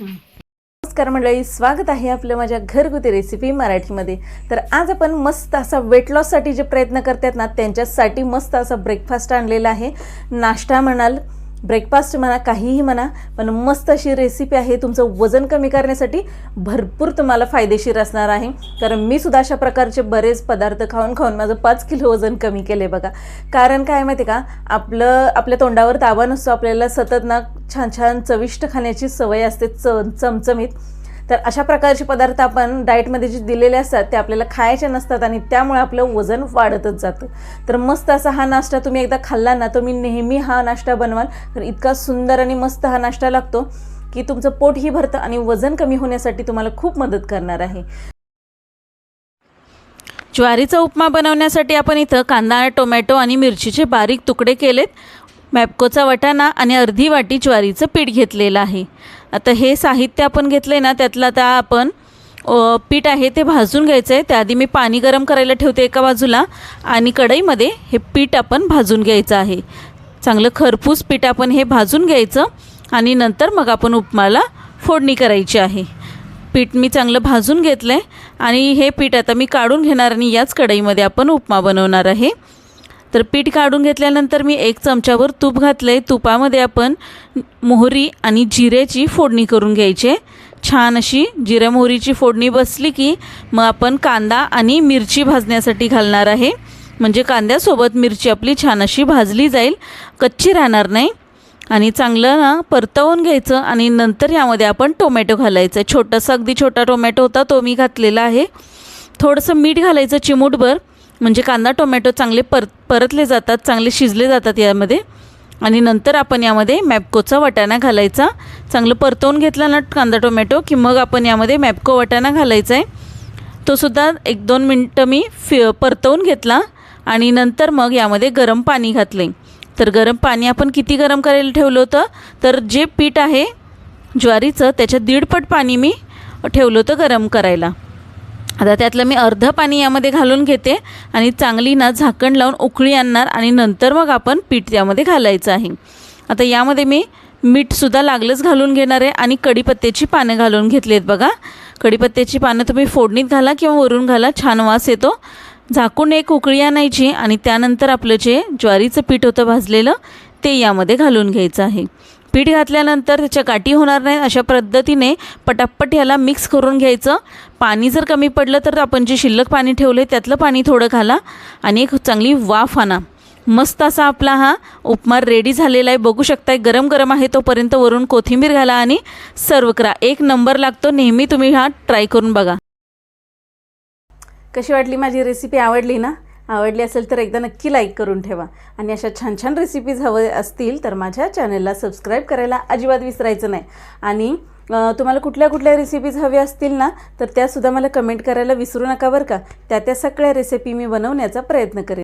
नमस्कार मंडळी स्वागत आहे आपलं माझ्या घरगुती रेसिपी मराठीमध्ये. तर आज आपण मस्त असा वेट लॉससाठी जे प्रयत्न करतात ना त्यांच्यासाठी मस्त असा ब्रेकफास्ट आणलेला आहे. नाश्ता म्हणाल ब्रेकफास्ट म्हणा काहीही म्हणा पण मस्त अशी रेसिपी आहे. तुमचं वजन कमी करण्यासाठी भरपूर तुम्हाला फायदेशीर असणार आहे. कारण मी सुद्धा अशा प्रकारचे बरेच पदार्थ खाऊन खाऊन माझं पाच किलो वजन कमी केले बघा. कारण काय माहिती का? आपलं आपल्या तोंडावर ताबा नसतो आपल्याला सतत ना छान छान चविष्ट खाण्याची सवय असते च चमचमीत. तर अशा प्रकारचे पदार्थ आपण डाएटमध्ये जे दिलेले असतात ते आपल्याला खायचे नसतात आणि त्यामुळे आपलं वजन वाढतच जातं. तर मस्त असा हा नाश्ता तुम्ही एकदा खाल्ला ना तुम्ही नेहमी हा नाश्ता बनवाल. तर इतका सुंदर आणि मस्त हा नाश्ता लागतो की तुमचं पोटही भरतं आणि वजन कमी होण्यासाठी तुम्हाला खूप मदत करणार आहे. ज्वारीचा उपमा बनवण्यासाठी आपण इथं कांदा टोमॅटो आणि मिरचीचे बारीक तुकडे केलेत. मॅपकोचा वाटाणा आणि अर्धी वाटी ज्वारीचं पीठ घेतलेलं आहे. आता हे साहित्य आपण घेतलं आहे ना त्यातलं आता आपण पीठ आहे ते भाजून घ्यायचं आहे त्याआधी मी पाणी गरम करायला ठेवते एका बाजूला आणि कढईमध्ये हे पीठ आपण भाजून घ्यायचं आहे. चांगलं खरपूस पीठ आपण हे भाजून घ्यायचं आणि नंतर मग आपण उपमाला फोडणी करायची आहे. पीठ मी चांगलं भाजून घेतलं आहे आणि हे पीठ आता मी काढून घेणार आणि याच कढईमध्ये आपण उपमा बनवणार आहे. तर पीठ काढून घेतल्यानंतर मी एक चमच्यावर तूप घातलं आहे तुपामध्ये आपण मोहरी आणि जिऱ्याची फोडणी करून घ्यायची. छान अशी जिऱ्या मोहरीची फोडणी बसली की मग आपण कांदा आणि मिरची भाजण्यासाठी घालणार आहे. म्हणजे कांद्यासोबत मिरची आपली छान अशी भाजली जाईल. कच्ची राहणार नाही. आणि चांगलं ना परतवून घ्यायचं आणि नंतर यामध्ये आपण टोमॅटो घालायचं. आहे छोटासा अगदी छोटा टोमॅटो होता तो मी घातलेला आहे. थोडंसं मीठ घालायचं चिमूटभर. म्हणजे कांदा टोमॅटो चांगले पर परतले जातात चांगले शिजले जातात यामध्ये. आणि नंतर आपण यामध्ये मॅपकोचा वाटाणा घालायचा. चांगलं परतवून घेतला ना कांदा टोमॅटो की मग आपण यामध्ये मॅपको वाटाणा घालायचा आहे. तो सुद्धा एक दोन मिनटं मी फि परतवून घेतला आणि नंतर मग यामध्ये गरम पाणी घातले तर गरम पाणी आपण किती गरम करायला ठेवलं होतं? तर जे पीठ आहे ज्वारीचं त्याच्या दीडपट पाणी मी ठेवलं होतं गरम करायला. आता त्यातलं मी अर्धं पाणी यामध्ये घालून घेते आणि चांगली ना झाकण लावून उकळी आणणार आणि नंतर मग आपण पीठ त्यामध्ये घालायचं आहे. आता यामध्ये मी मीठसुद्धा लागलंच घालून घेणार आहे आणि कढीपत्त्याची पानं घालून घेतली आहेत बघा. कढीपत्त्याची पानं तुम्ही फोडणीत घाला किंवा वरून घाला छान वास येतो. झाकून एक उकळी आणायची आणि त्यानंतर आपलं जे ज्वारीचं पीठ होतं भाजलेलं ते यामध्ये घालून घ्यायचं आहे. पीठ घातल्यानंतर त्याच्या गाठी होणार नाही अशा पद्धतीने पटापट ह्याला मिक्स करून घ्यायचं. पाणी जर कमी पडलं तर आपण जे शिल्लक पाणी ठेवलं आहे त्यातलं पाणी थोडं घाला आणि एक चांगली वाफ आणा. मस्त असा आपला हा उपमा रेडी झालेला आहे. बघू शकताय गरम गरम आहे तोपर्यंत वरून कोथिंबीर घाला आणि सर्व करा. एक नंबर लागतो नेहमी तुम्ही हा ट्राय करून बघा. कशी वाटली माझी रेसिपी आवडली ना? आवडली असेल तर एकदा नक्की लाईक करून ठेवा. आणि अशा छान छान रेसिपीज हवे असतील तर माझ्या चॅनलला सबस्क्राईब करायला अजिबात विसरायचं नाही. आणि तुम्हाला कुठल्या कुठल्या रेसिपीज हव्या असतील ना तर त्यासुद्धा मला कमेंट करायला विसरू नका बरं का. त्या त्या सगळ्या रेसिपी मी बनवण्याचा प्रयत्न करेन.